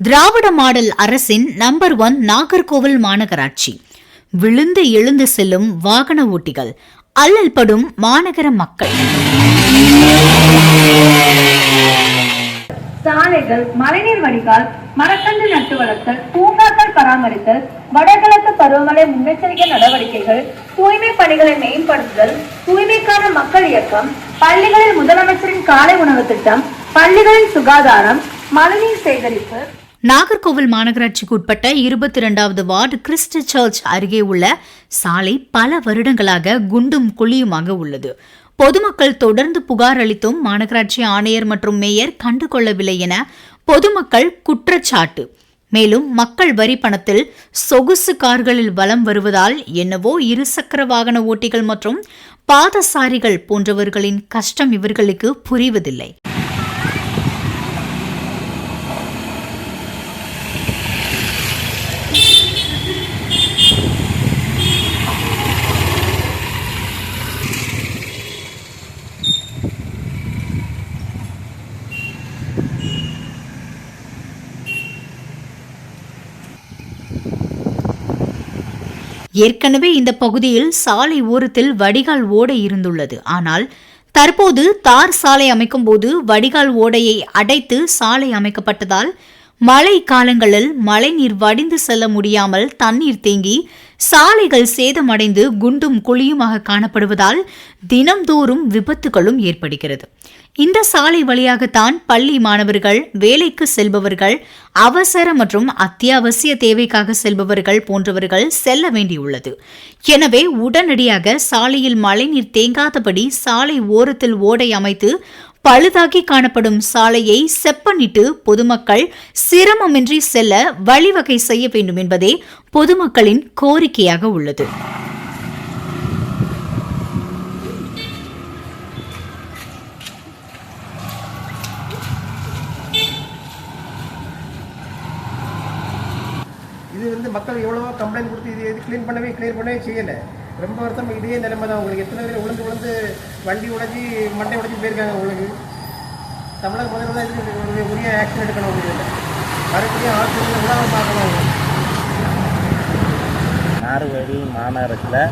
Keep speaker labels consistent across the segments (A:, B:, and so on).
A: திராவிட model அரசின் number one Nagercoil மாநகராட்சி. விழுந்து எழுந்து செல்லும் வாகன ஓட்டிகள் அல்லல் படும் மாநகர மக்கள்.
B: சாலைகள் மழைநீர் வடிகால் மரக்கன்று நட்டு வளர்த்தல் பூங்காக்கள் பராமரித்தல் வடகிழக்கு பருவமழை முன்னெச்சரிக்கை நடவடிக்கைகள் தூய்மை பணிகளை மேம்படுத்துதல் தூய்மைக்கான மக்கள் இயக்கம் பள்ளிகளில் முதலமைச்சரின் காலை உணவு திட்டம் பள்ளிகளின் சுகாதாரம் மழைநீர் சேகரிப்பு
A: நாகர்கோவில் மாநகராட்சிக்கு உட்பட்ட இருபத்தி இரண்டாவது வார்டு கிறிஸ்ட் சர்ச் அருகே உள்ள சாலை பல வருடங்களாக குண்டும் குழியுமாக உள்ளது. பொதுமக்கள் தொடர்ந்து புகார் அளித்தும் மாநகராட்சி ஆணையர் மற்றும் மேயர் கண்டுகொள்ளவில்லை என பொதுமக்கள் குற்றச்சாட்டு. மேலும் மக்கள் வரி பணத்தில் சொகுசு கார்களில் வலம் வருவதால் என்னவோ இருசக்கர வாகன ஓட்டிகள் மற்றும் பாதசாரிகள் போன்றவர்களின் கஷ்டம் இவர்களுக்கு புரிவதில்லை. ஏற்கனவே இந்த பகுதியில் சாலை ஓரத்தில் வடிகால் ஓடை இருந்துள்ளது. ஆனால் தற்போது தார் சாலை அமைக்கும் போது வடிகால் ஓடையை அடைத்து சாலை அமைக்கப்பட்டதால் மழை காலங்களில் மழைநீர் வடிந்து செல்ல முடியாமல் தண்ணீர் தேங்கி சாலைகள் சேதமடைந்து குண்டும் குழியுமாக காணப்படுவதால் தினம்தோறும் விபத்துகளும் ஏற்படுகிறது. இந்த சாலை வழியாகத்தான் பள்ளி மாணவர்கள் வேலைக்கு செல்பவர்கள் அவசர மற்றும் அத்தியாவசிய தேவைக்காக செல்பவர்கள் போன்றவர்கள் செல்ல வேண்டியுள்ளது. எனவே உடனடியாக சாலையில் மழைநீர் தேங்காதபடி சாலை ஓரத்தில் ஓடை அமைத்து பழுதாகி காணப்படும் சாலையை செப்பனிட்டு பொதுமக்கள் சிரமமின்றி செல்ல வழிவகை செய்ய வேண்டும் என்பதே பொதுமக்களின் கோரிக்கையாக உள்ளது.
C: இது வந்து மக்கள் எவ்வளவோ கம்ப்ளைண்ட் கொடுத்து இது க்ளீன் பண்ணவே க்ளீன் பண்ணவே செய்யலை. ரொம்ப வருஷம் இதே நிலைமை தான். உங்களுக்கு எத்தனை பேர் உழுந்து உளுந்து வண்டி உடைச்சி மண்டை உடைச்சி போயிருக்காங்க உங்களுக்கு? தமிழக முதல்வர் தான் இதுக்கு உரிய ஆக்ஷன் எடுக்கணும் உங்களுக்கு மறுபடியும் ஹாஸ்பிட்டலில் விடாமல் பார்க்கணும். அவங்க.
D: நார்வேலி மாநகரத்தில்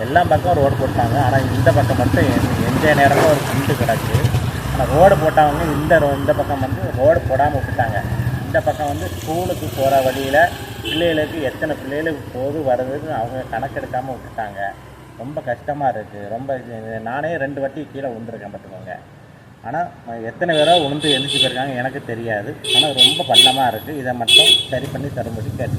D: எல்லா பக்கம் ரோடு போட்டாங்க. ஆனால் இந்த பக்கம் மட்டும் எந்த- நேரமும் ஒரு குண்டு கிடக்கு. ஆனால் ரோடு போட்டவங்க இந்த ரோ இந்த பக்கம் வந்து ரோடு போடாமல் விட்டுட்டாங்க. இந்த பக்கம் வந்து ஸ்கூலுக்கு போகிற வழியில் பிள்ளைகளுக்கு எத்தனை பிள்ளைகளுக்கு போது வர்றதுன்னு அவங்க கணக்கெடுக்காமல் விட்டுட்டாங்க. ரொம்ப கஷ்டமாக இருக்குது ரொம்ப நானே ரெண்டு வாட்டி கீழே விழுந்திருக்கேன் பார்த்துக்கோங்க. ஆனால் எத்தனை பேரோ உளுந்து எழுந்திரிச்சு போயிருக்காங்க எனக்கு தெரியாது. ஆனால் ரொம்ப பள்ளமாக இருக்குது இதை மட்டும் சரி பண்ணி தரும்படி கேட்டு